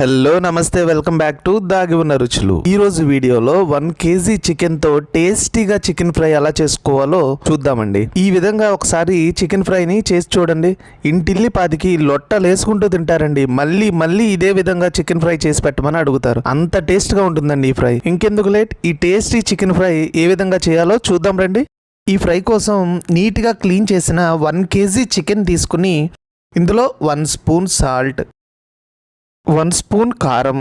Hello నమస్తే welcome back to దాగి ఉన్న రుచులు. ఈ రోజు వీడియోలో వన్ కేజీ చికెన్తో టేస్టీగా చికెన్ ఫ్రై ఎలా చేసుకోవాలో చూద్దామండి. ఈ విధంగా ఒకసారి చికెన్ ఫ్రైని చేసి చూడండి. ఇంటిల్లి పాదికి లొట్టలేసుకుంటూ తింటారండి. మళ్ళీ మళ్ళీ ఇదే విధంగా చికెన్ ఫ్రై చేసి పెట్టమని అడుగుతారు. అంత టేస్ట్గా ఉంటుందండి ఈ ఫ్రై. ఇంకెందుకు లేట్? ఈ టేస్టీ చికెన్ ఫ్రై ఏ విధంగా చేయాలో చూద్దాం రండి. ఈ ఫ్రై కోసం నీట్గా క్లీన్ చేసిన వన్ కేజీ చికెన్ తీసుకుని ఇందులో one spoon salt one spoon కారం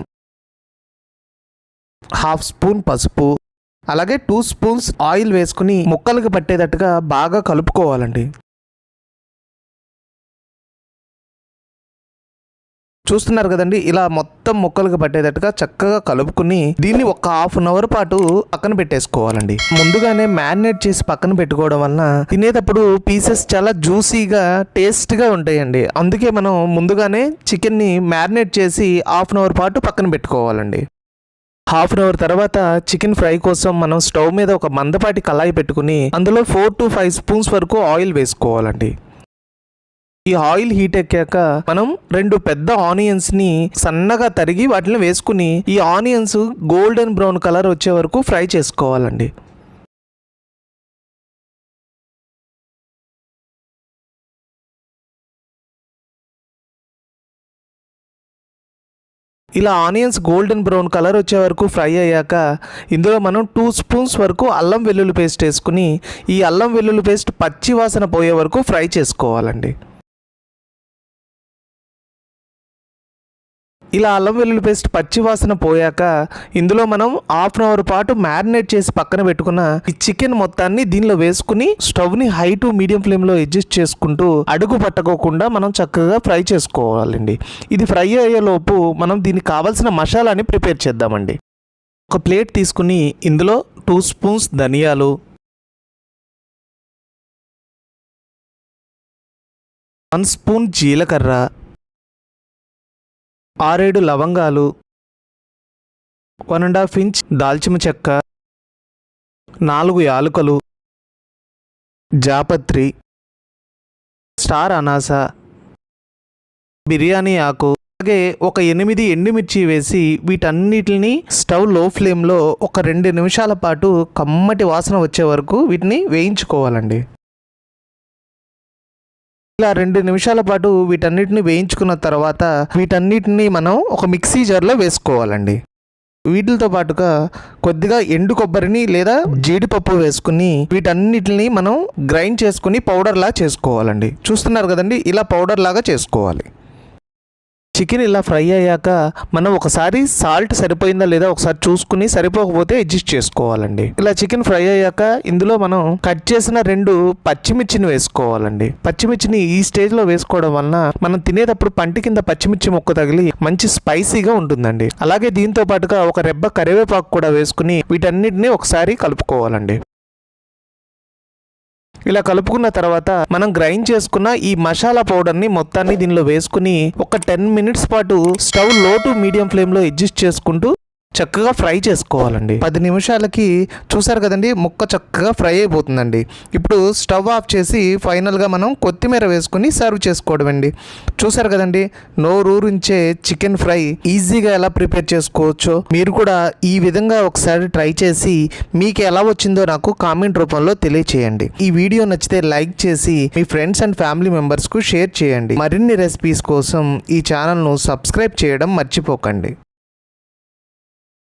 హాఫ్ స్పూన్ పసుపు అలాగే టూ స్పూన్స్ ఆయిల్ వేసుకుని ముక్కలకు పట్టేటట్టుగా బాగా కలుపుకోవాలండి. చూస్తున్నారు కదండి ఇలా మొత్తం ముక్కలకు పట్టేటట్టుగా చక్కగా కలుపుకుని దీన్ని ఒక హాఫ్ అన్ అవర్ పాటు పక్కన పెట్టేసుకోవాలండి. ముందుగానే మ్యారినేట్ చేసి పక్కన పెట్టుకోవడం వలన తినేటప్పుడు పీసెస్ చాలా జ్యూసీగా టేస్ట్గా ఉంటాయండి. అందుకే మనం ముందుగానే చికెన్ని మ్యారినేట్ చేసి హాఫ్ అన్ అవర్ పాటు పక్కన పెట్టుకోవాలండి. హాఫ్ అన్ అవర్ తర్వాత చికెన్ ఫ్రై కోసం మనం స్టవ్ మీద ఒక మందపాటి కళాయి పెట్టుకుని అందులో ఫోర్ టు ఫైవ్ స్పూన్స్ వరకు ఆయిల్ వేసుకోవాలండి. ఈ ఆయిల్ హీట్ ఎక్కాక మనం రెండు పెద్ద ఆనియన్స్ని సన్నగా తరిగి వాటిని వేసుకుని ఈ ఆనియన్స్ గోల్డెన్ బ్రౌన్ కలర్ వచ్చే వరకు ఫ్రై చేసుకోవాలండి. ఇలా ఆనియన్స్ గోల్డెన్ బ్రౌన్ కలర్ వచ్చే వరకు ఫ్రై అయ్యాక ఇందులో మనం టూ స్పూన్స్ వరకు అల్లం వెల్లుల్లి పేస్ట్ వేసుకుని ఈ అల్లం వెల్లుల్లి పేస్ట్ పచ్చి వాసన పోయే వరకు ఫ్రై చేసుకోవాలండి. ఇలా అల్లం వెల్లుల్లి పేస్ట్ పచ్చి వాసన పోయాక ఇందులో మనం హాఫ్ అన్ అవర్ పాటు మ్యారినేట్ చేసి పక్కన పెట్టుకున్న ఈ చికెన్ మొత్తాన్ని దీనిలో వేసుకుని స్టవ్ని హై టు మీడియం ఫ్లేమ్లో అడ్జస్ట్ చేసుకుంటూ అడుగు పట్టకోకుండా మనం చక్కగా ఫ్రై చేసుకోవాలండి. ఇది ఫ్రై అయ్యేలోపు మనం దీనికి కావాల్సిన మసాలాని ప్రిపేర్ చేద్దామండి. ఒక ప్లేట్ తీసుకుని ఇందులో టూ స్పూన్స్ ధనియాలు వన్ స్పూన్ జీలకర్ర ఆరేడు లవంగాలు వన్ అండ్ హాఫ్ ఇంచ్ దాల్చిన చెక్క నాలుగు యాలుకలు జాపత్రి స్టార్ అనాస బిర్యానీ ఆకు అలాగే ఒక ఎనిమిది ఎండుమిర్చి వేసి వీటన్నిటిని స్టవ్లో ఫ్లేమ్లో ఒక రెండు నిమిషాల పాటు కమ్మటి వాసన వచ్చే వరకు వీటిని వేయించుకోవాలండి. ఇలా రెండు నిమిషాల పాటు వీటన్నిటిని వేయించుకున్న తర్వాత వీటన్నిటిని మనం ఒక మిక్సీ జార్లో వేసుకోవాలండి. వీటితో పాటుగా కొద్దిగా ఎండు కొబ్బరిని లేదా జీడిపప్పు వేసుకుని వీటన్నిటిని మనం గ్రైండ్ చేసుకుని పౌడర్లా చేసుకోవాలండి. చూస్తున్నారు కదండి? ఇలా పౌడర్ లాగా చేసుకోవాలి. చికెన్ ఇలా ఫ్రై అయ్యాక మనం ఒకసారి సాల్ట్ సరిపోయిందా లేదా ఒకసారి చూసుకుని సరిపోకపోతే అడ్జస్ట్ చేసుకోవాలండి. ఇలా చికెన్ ఫ్రై అయ్యాక ఇందులో మనం కట్ చేసిన రెండు పచ్చిమిర్చిని వేసుకోవాలండి. పచ్చిమిర్చిని ఈ స్టేజ్లో వేసుకోవడం వలన మనం తినేటప్పుడు పంటి కింద పచ్చిమిర్చి ముక్క తగిలి మంచి స్పైసీగా ఉంటుందండి. అలాగే దీంతో పాటుగా ఒక రెబ్బ కరివేపాకు కూడా వేసుకుని వీటన్నిటిని ఒకసారి కలుపుకోవాలండి. ఇలా కలుపుకున్న తర్వాత మనం గ్రైండ్ చేసుకున్న ఈ మసాలా పౌడర్ని మొత్తాన్ని దీనిలో వేసుకుని ఒక టెన్ మినిట్స్ పాటు స్టవ్లో టు మీడియం ఫ్లేమ్లో అడ్జస్ట్ చేసుకుంటూ చక్కగా ఫ్రై చేసుకోవాలండి. పది నిమిషాలకి చూసారు కదండి ముక్క చక్కగా ఫ్రై అయిపోతుందండి. ఇప్పుడు స్టవ్ ఆఫ్ చేసి ఫైనల్గా మనం కొత్తిమీర వేసుకుని సర్వ్ చేసుకోవడం అండి చూసారు కదండి నోరూరించే చికెన్ ఫ్రై ఈజీగా ఎలా ప్రిపేర్ చేసుకోవచ్చో మీరు కూడా ఈ విధంగా ఒకసారి ట్రై చేసి మీకు ఎలా వచ్చిందో నాకు కామెంట్ రూపంలో తెలియచేయండి. ఈ వీడియో నచ్చితే లైక్ చేసి మీ ఫ్రెండ్స్ అండ్ ఫ్యామిలీ మెంబర్స్కు షేర్ చేయండి. మరిన్ని రెసిపీస్ కోసం ఈ ఛానల్ను సబ్స్క్రైబ్ చేయడం మర్చిపోకండి.